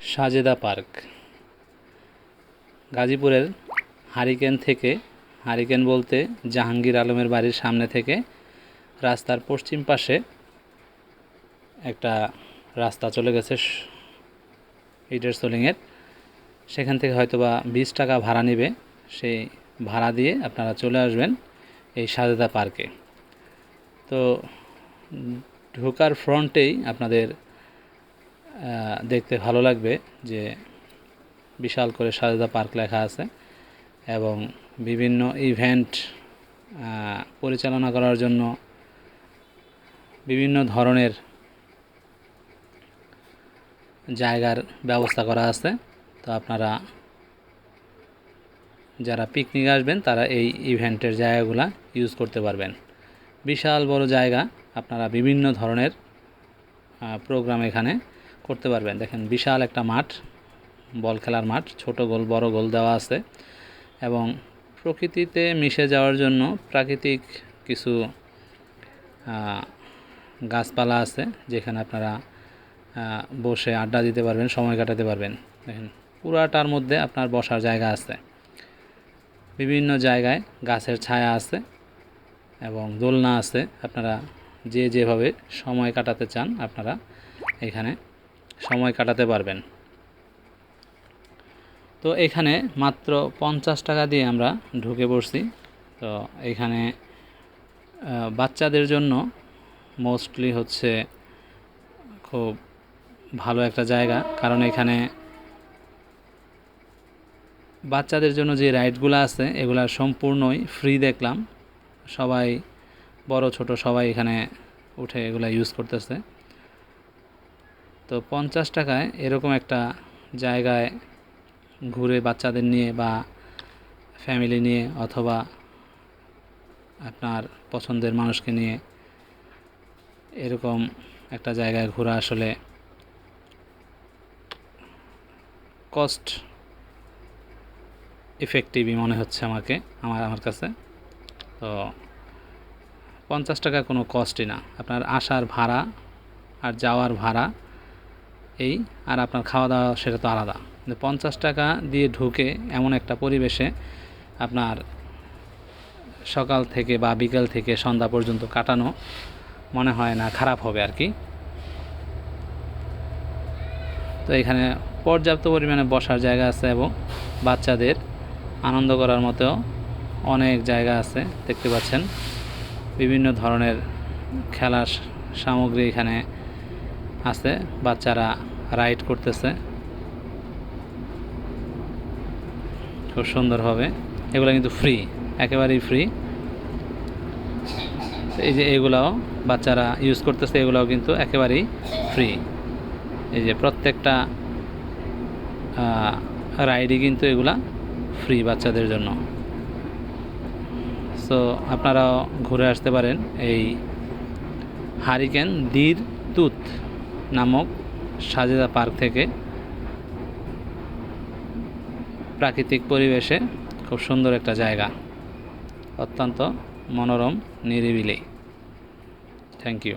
Sajeda park. গাজীপুরের hurricane থেকে, hurricane বলতে জাহাঙ্গীর আলমের বাড়ির সামনে থেকে রাস্তার পশ্চিম পাশে একটা রাস্তা চলে গেছে ইটের সোলিংয়ের। সেখান থেকে হয়তোবা বিশ টাকা ভাড়া নেবে। সেই ভাড়া দিয়ে আপনারা চলে আসবেন এই সাজেদা পার্কে। তো ঢোকার ফ্রন্টেই আপনাদের দেখতে ভালো লাগবে যে বিশাল করে সাজেদা পার্ক লেখা আছে এবং বিভিন্ন ইভেন্ট পরিচালনা করার জন্য বিভিন্ন ধরনের জায়গার ব্যবস্থা করা আছে। তো আপনারা যারা পিকনিক আসবেন, তারা এই ইভেন্টের জায়গাগুলা ইউজ করতে পারবেন। বিশাল বড় জায়গা, আপনারা বিভিন্ন ধরনের প্রোগ্রাম এখানে করতে পারবেন। দেখেন, বিশাল একটা মাঠ, বল খেলার মাঠ, ছোট গোল, বড় গোল দেওয়া আছে এবং প্রকৃতিতে মিশে যাওয়ার জন্য প্রাকৃতিক কিছু গাছপালা আছে যেখানে আপনারা বসে আড্ডা দিতে পারবেন, সময় কাটাতে পারবেন। দেখেন, পুরাটার মধ্যে আপনার বসার জায়গা আছে। বিভিন্ন জায়গায় গাছের ছায়া আছে এবং দোলনা আছে। আপনারা যে যেভাবে সময় কাটাতে চান, আপনারা এখানে সময় কাটাতে পারবেন। তো এখানে মাত্র পঞ্চাশ টাকা দিয়ে আমরা ঢুকে পড়ছি। তো এখানে বাচ্চাদের জন্য মোস্টলি হচ্ছে খুব ভালো একটা জায়গা। কারণ এখানে বাচ্চাদের জন্য যে রাইডগুলো আছে, এগুলো সম্পূর্ণই ফ্রি দেখলাম। সবাই, বড়, ছোট সবাই এখানে উঠে এগুলো ইউজ করতেছে। তো পঞ্চাশ টাকায় এরকম একটা জায়গায় ঘুরে বাচ্চাদের নিয়ে বা ফ্যামিলি নিয়ে অথবা আপনার পছন্দের মানুষকে নিয়ে এরকম একটা জায়গায় ঘোরা আসলে কস্ট ইফেক্টিভই মনে হচ্ছে আমাকে, আমার আমার কাছে। তো পঞ্চাশ টাকা কোনো কস্টই না। আপনার আসার ভাড়া আর যাওয়ার ভাড়া এই আর আপনার খাওয়া দাওয়া সেটা তো আলাদা। পঞ্চাশ টাকা দিয়ে ঢুকে এমন একটা পরিবেশে আপনার সকাল থেকে বা বিকেল থেকে সন্ধ্যা পর্যন্ত কাটানো মনে হয় না খারাপ হবে আর কি। তো এখানে পর্যাপ্ত পরিমাণে বসার জায়গা আছে এবং বাচ্চাদের আনন্দ করার মতো অনেক জায়গা আছে, দেখতে পাচ্ছেন। বিভিন্ন ধরনের খেলার সামগ্রী এখানে আছে, বাচ্চারা রাইড করতেছে। খুব সুন্দর হবে। এগুলো কিন্তু ফ্রি একেবারেই ফ্রি এই যে এগুলাও বাচ্চারা ইউজ করতেছে, এগুলাও কিন্তু একেবারেই ফ্রি এই যে প্রত্যেকটা রাইডই কিন্তু এগুলা ফ্রি বাচ্চাদের জন্য। সো আপনারাও ঘুরে আসতে পারেন এই হারিকেন দীর তুত নামক সাজেদা পার্ক থেকে প্রাকৃতিক পরিবেশে খুব সুন্দর একটা জায়গা। অত্যন্ত মনোরম, নিরিবিলি। Thank you